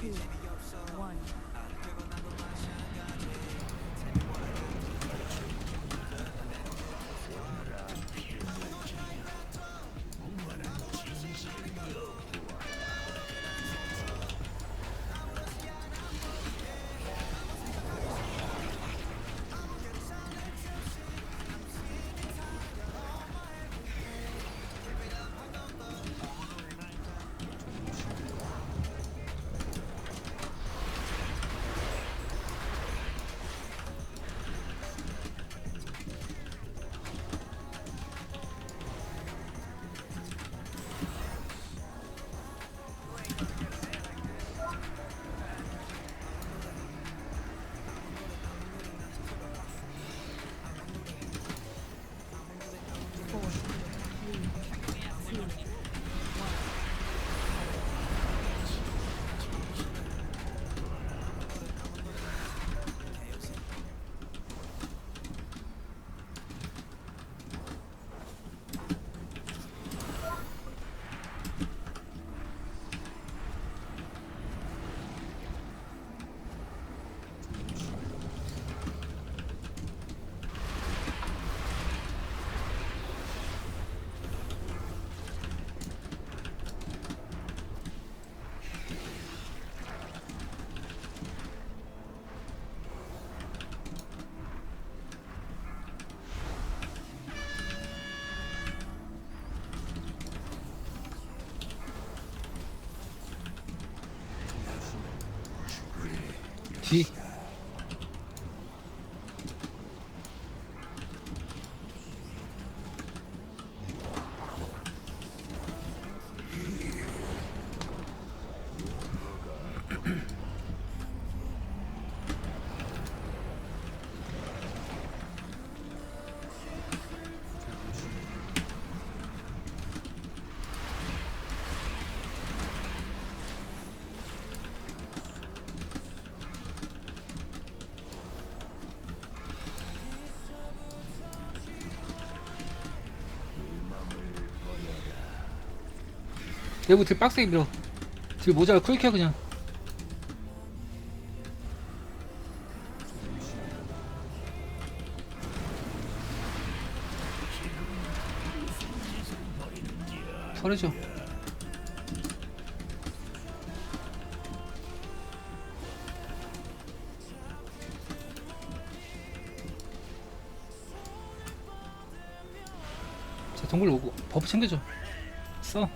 two, one. 내부 들 빡세게 밀어. 들 모자를 쿨켜 그냥. 털어줘. 자 동굴 오고 버프 챙겨줘. 써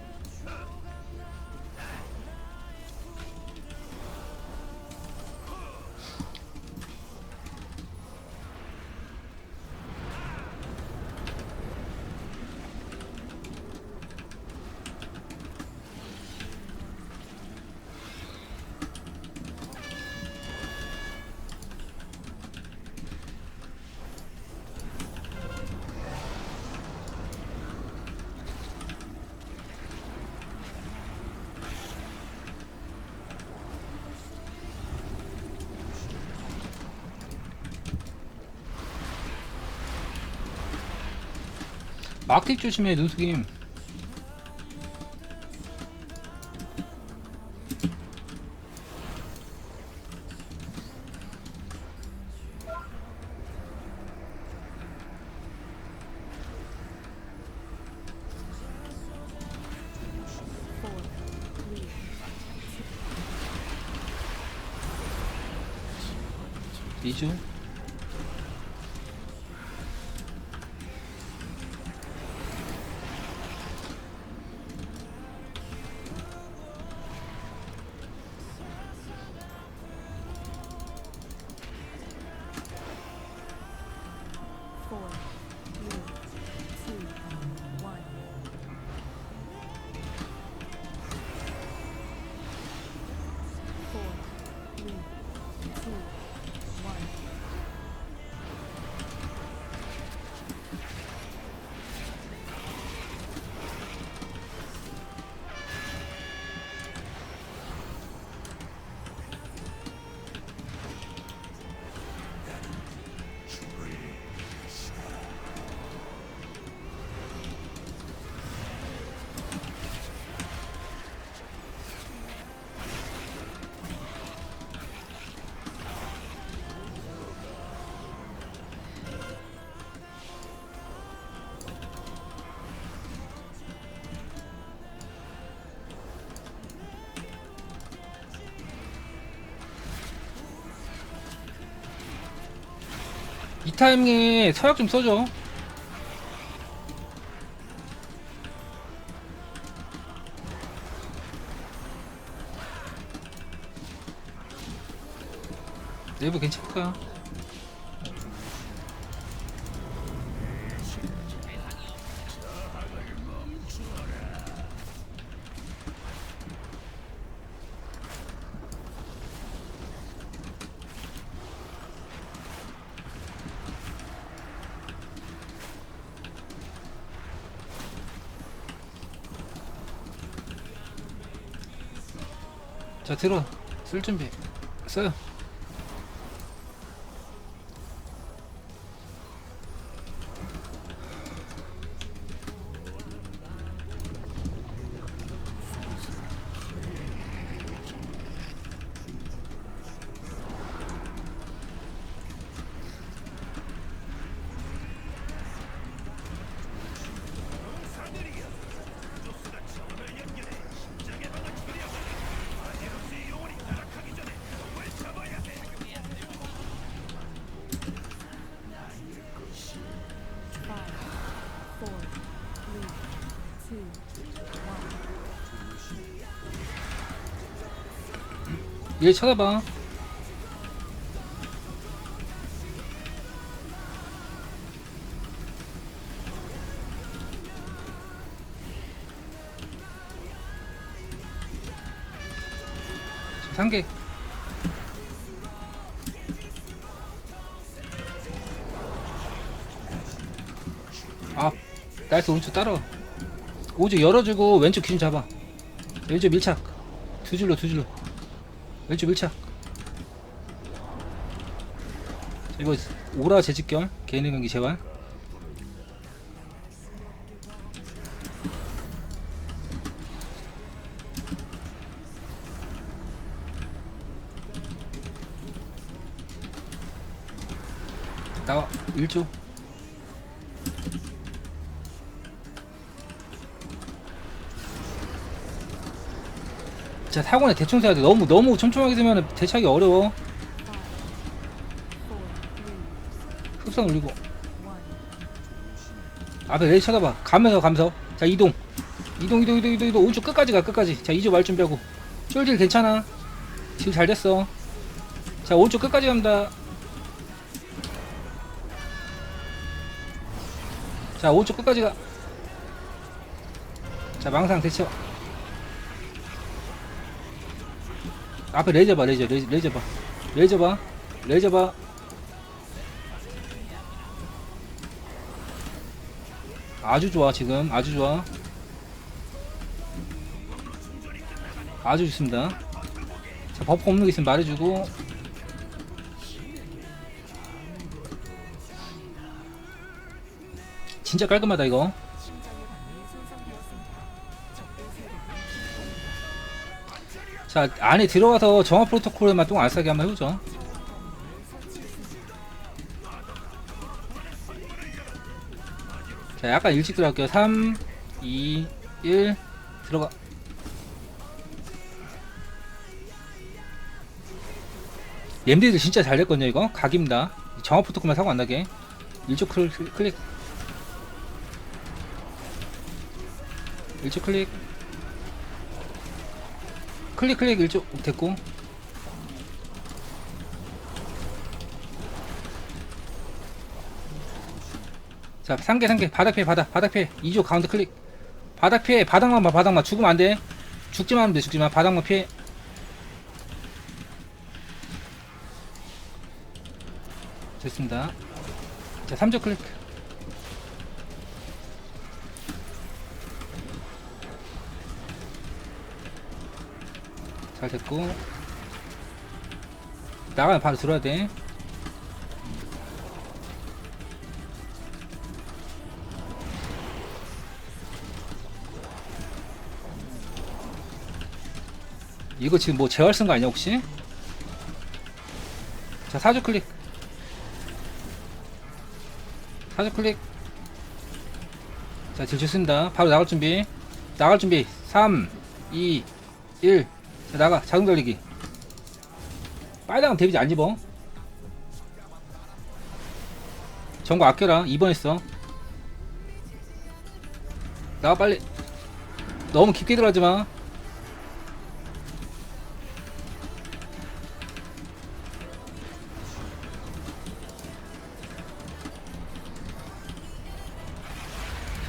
막틱 조심해 three, 이주 이 타이밍에 서약 좀 써줘. 내부 괜찮을 거 자 들어 쓸 준비. 써요 얘 쳐다봐. 상계 아 나이스 오른쪽 따라와. 오른쪽 열어주고 왼쪽 기준 잡아. 왼쪽 밀착. 두 줄로 두 줄로 왼쪽 밀착 자, 이거 오라 재직결 개인의 경기 재활. 나와 1조 자 사고는 대충 세야 돼. 너무 너무 촘촘하게 되면 대처하기 어려워. 흡성 올리고. 앞에 레이 쳐다봐. 가면서 가면서. 자 이동. 이동 이동 이동 이동 이동. 오른쪽 끝까지 가 끝까지. 자 2조 말 준비하고. 쫄딜 괜찮아. 지금 잘 됐어. 자 오른쪽 끝까지 갑니다. 자 오른쪽 끝까지 가 자 망상 대처 앞에 레이저 봐 레이저 레이저, 레이저 봐. 레이저 봐 레이저 봐. 아주 좋아 지금. 아주 좋아. 아주 좋습니다. 자 버프 없는 게 있으면 말해주고. 진짜 깔끔하다 이거 자 안에 들어가서 정화 프로토콜에만 똥 알싸게 한번 해보죠. 자 약간 일찍 들어갈게요. 3 2 1 들어가. 엠디들 진짜 잘 됐거든요 이거. 각입니다. 정화 프로토콜만 사고 안 나게. 일쪽 클, 클릭. 일쪽 클릭 클릭 클릭 일쪽 됐고. 자 상계 상계 바닥 피해 바닥. 바닥 피해. 2조 가운데 클릭. 바닥 피해. 바닥만 봐 바닥만. 죽으면 안돼. 죽지만 하면 돼 죽지만. 바닥만 피해. 됐습니다. 자 3조 클릭 잘 됐고. 나가면 바로 들어야 돼. 이거 지금 뭐 재활 쓴 거 아니야 혹시? 자 사주 클릭. 사주 클릭. 자 질주 쓴다. 바로 나갈 준비. 나갈 준비. 3 2 1 자, 나가 자동 달리기. 빨강 데미지 안 집어. 전거 아껴라. 2번 했어. 나가 빨리 너무 깊게 들어가지 마.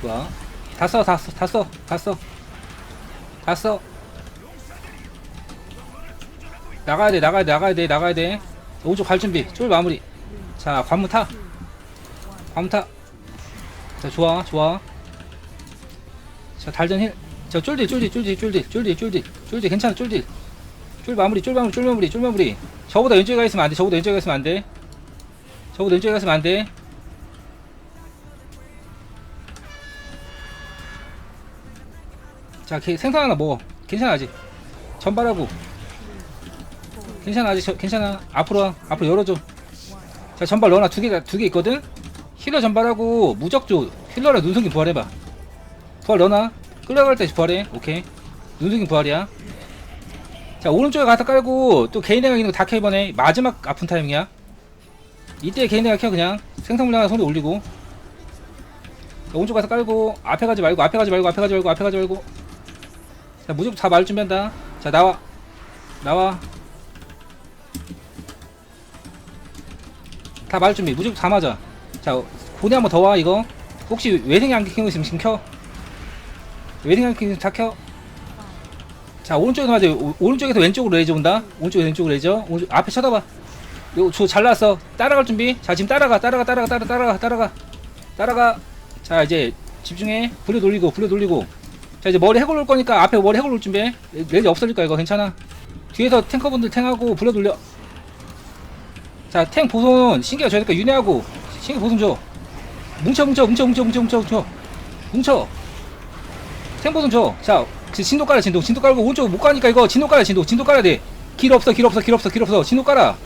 좋아. 다 써 다 써 다 써 다 써. 다써 나가야 돼 나가야 돼 나가야 돼 나가야 돼. 오른쪽 갈 준비. 쫄 마무리. 자 관문 타. 관문 타자 좋아 좋아. 자 달전 힐자 쫄딜 쫄딜 쫄딜 쫄딜 쫄딜 쫄딜 쫄딜 괜찮아 쫄딜 쫄 마무리 쫄 마무리 쫄 마무리 쫄 마무리. 저보다 왼쪽에 가 있으면 안돼 저보다 왼쪽에 가 있으면 안돼. 저보다 왼쪽에 가 있으면 안돼. 자걔 생선 하나 먹어. 괜찮아 아직. 전발하고 괜찮아 아직 저, 괜찮아. 앞으로 와. 앞으로 열어줘. 자 전발 넣어놔. 두개두 개 있거든? 힐러 전발하고 무적조 힐러랑 눈송이 부활해봐. 부활 넣어놔. 끌려갈 때 부활해. 오케이. 눈송이 부활이야. 자 오른쪽에 갖다 깔고 또 개인 대각 있는 거 다 켜 이번에. 마지막 아픈 타임이야. 이때 개인 대각 켜 그냥. 생성 물량 손에 올리고. 자, 오른쪽 가서 깔고 앞에 가지 말고 앞에 가지 말고 앞에 가지 말고 앞에 가지 말고. 자 무조건 다 말 준비한다. 자 나와. 나와 다 말 준비. 무조건 다 맞아. 자 고대 한번 더 와 이거. 혹시 외생이 안 켜고 있으면 지금 켜? 외생이 안 켜고 있으면 다켜 자 오른쪽에서 맞아. 오, 오른쪽에서 왼쪽으로 레이저 온다. 오른쪽에서 왼쪽으로 레이저. 오른쪽 앞에 쳐다봐. 이거 저잘 나왔어. 따라갈 준비. 자 지금 따라가 따라가 따라가 따라 따라가 따라가. 따라가. 자 이제 집중해. 불려 돌리고 불려 돌리고. 자 이제 머리 해골 올 거니까 앞에 머리 해골 올 준비해. 레이저 없어질 거야 이거. 괜찮아. 뒤에서 탱커분들 탱하고 불려 돌려 자, 탱 보손 신기가 저니까 윤회하고 신기 보송 줘. 뭉쳐 뭉쳐 뭉쳐 뭉쳐 뭉쳐 뭉쳐 뭉쳐. 뭉쳐. 탱 보손 줘. 자, 진도 깔아 진도. 진도 깔고 오른쪽 못 가니까 이거 진도 깔아 진도. 진도 깔아야 돼. 길 없어 길 없어 길 없어 길 없어. 진도 깔아.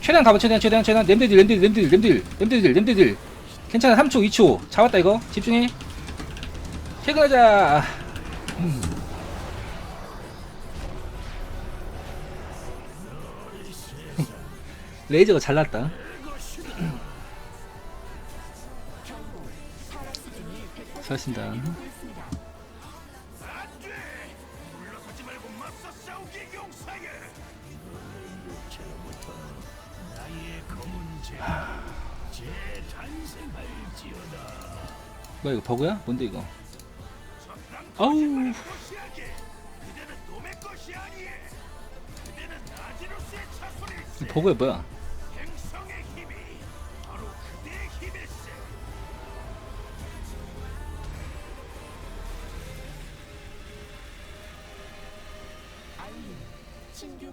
최대한 가봐 최대한 최대한 최대한 램들딜 램들딜 램들딜 램들딜 램들딜 램들딜 괜찮아 3초 2초 잡았다 이거 집중해 퇴근하자 음. 레이저가 잘났다. 수고하신다. 뭐야 이거 버그야? 뭔데 이거? 아우. 이 버그야 뭐야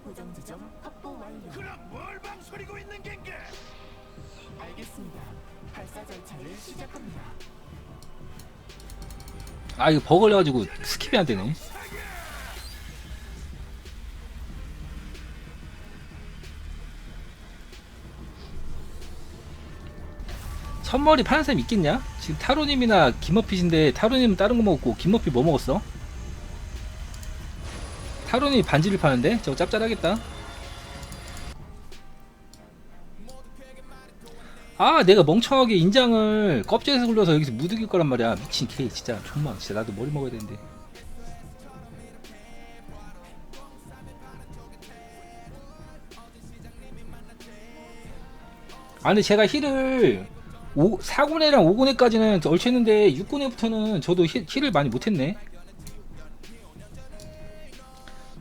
고정 지점 확보 완료. 그럼 뭘 망설이고 있는 겐게? 알겠습니다. 발사 절차를 시작합니다. 아 이거 버그 걸려가지고 스킵이 안 되네 첫머리 파는 사람 있겠냐? 지금 타로님이나 김어핏인데 타로님은 다른 거 먹었고 김어핏 뭐 먹었어? 타로님이 반지를 파는데? 저거 짭짤하겠다. 아 내가 멍청하게 인장을 껍질에서 굴려서 여기서 무득일 거란 말이야. 미친 개 진짜. 존망. 진짜 나도 머리 먹어야 되는데. 아 근데 제가 힐을 5, 4군에랑 5군에까지는 얼추 했는데 6군에부터는 저도 힐, 힐을 많이 못했네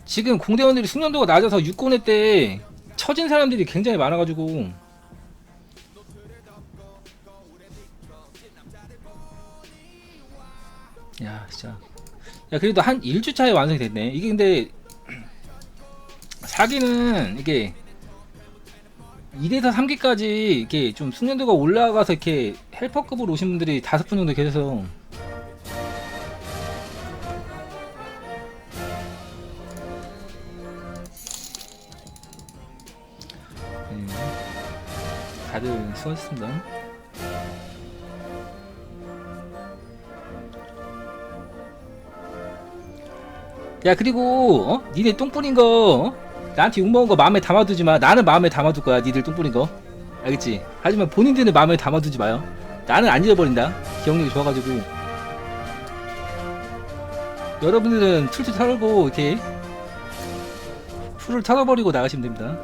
지금 공대원들이 숙련도가 낮아서 6군에 때 처진 사람들이 굉장히 많아가지고. 야 진짜. 야 그래도 한 1주차에 완성이 됐네. 이게 근데 사기는 이게 2대에서 3기까지 이렇게 좀 숙련도가 올라가서 이렇게 헬퍼급으로 오신 분들이 다섯 분 정도 계셔서 수고하셨습니다 야 그리고 어? 니네 똥 뿌린 거 어? 나한테 욕먹은 거 마음에 담아두지 마 나는 마음에 담아둘 거야 니들 똥 뿌린 거 알겠지? 하지만 본인들의 마음에 담아두지 마요. 나는 안 잊어버린다. 기억력이 좋아가지고. 여러분들은 툴툴 털고 이렇게 풀을 털어버리고 나가시면 됩니다.